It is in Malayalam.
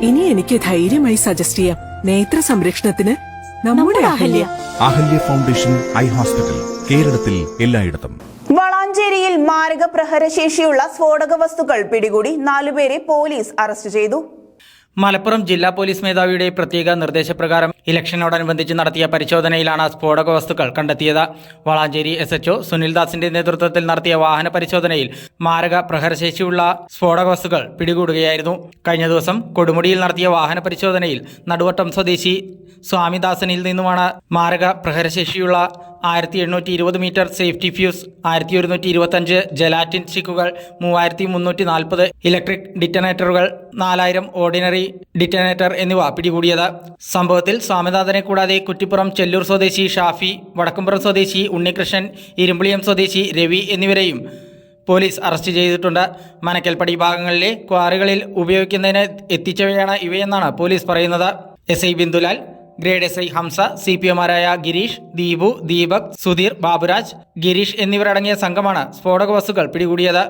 ഇനി എനിക്ക് ധൈര്യമായി സജസ്റ്റ് ചെയ്യാം. നേത്ര സംരക്ഷണത്തിന് നമ്മുടെ Ahalya. Ahalya. Foundation eye hospital കേരളത്തിൽ എല്ലായിടത്തും. വളാഞ്ചേരിയിൽ മാരക പ്രഹരശേഷിയുള്ള സ്ഫോടക വസ്തുക്കൾ പിടികൂടി നാലുപേരെ പോലീസ് അറസ്റ്റ് ചെയ്തു. മലപ്പുറം ജില്ലാ പോലീസ് മേധാവിയുടെ പ്രത്യേക നിർദ്ദേശപ്രകാരം ഇലക്ഷനോടനുബന്ധിച്ച് നടത്തിയ പരിശോധനയിലാണ് സ്ഫോടക വസ്തുക്കൾ കണ്ടെത്തിയത്. വളാഞ്ചേരി എസ് എച്ച്ഒ സുനിൽദാസിന്റെ നേതൃത്വത്തിൽ നടത്തിയ വാഹന പരിശോധനയിൽ മാരക പ്രഹരശേഷിയുള്ള സ്ഫോടക വസ്തുക്കൾ പിടികൂടുകയായിരുന്നു. കഴിഞ്ഞ ദിവസം കൊടുമുടിയിൽ നടത്തിയ വാഹന പരിശോധനയിൽ നടുവട്ടം സ്വദേശി സ്വാമിദാസനിൽ നിന്നുമാണ് മാരക പ്രഹരശേഷിയുള്ള ആയിരത്തി എണ്ണൂറ്റി ഇരുപത് മീറ്റർ സേഫ്റ്റി ഫ്യൂസ് ആയിരത്തി ഒരുന്നൂറ്റി ഇരുപത്തഞ്ച് ജലാറ്റിൻ സ്റ്റിക്കുകൾ മൂവായിരത്തി മുന്നൂറ്റി നാൽപ്പത് ഇലക്ട്രിക് ഡിറ്റനേറ്ററുകൾ നാലായിരം ഓർഡിനറി ഡിറ്റനേറ്റർ എന്നിവ പിടികൂടിയത്. സംഭവത്തിൽ സ്വാമിനാഥനെ കൂടാതെ കുറ്റിപ്പുറം ചെല്ലൂർ സ്വദേശി ഷാഫി വടക്കുംപുറം സ്വദേശി ഉണ്ണികൃഷ്ണൻ ഇരുമ്പിളിയം സ്വദേശി രവി എന്നിവരെയും പോലീസ് അറസ്റ്റ് ചെയ്തിട്ടുണ്ട്. മനക്കൽപ്പടി ഭാഗങ്ങളിലെ ക്വാറികളിൽ ഉപയോഗിക്കുന്നതിന് എത്തിച്ചവയാണ് ഇവയെന്നാണ് പോലീസ് പറയുന്നത്. S I Bindulal grade S I Hamsa C P എമാരായ Girish Deepu Deepak Sudheer Baburaj Girish എന്നിവരടങ്ങിയ സംഘമാണ് സ്ഫോടക വസ്തുക്കൾ പിടികൂടിയത്.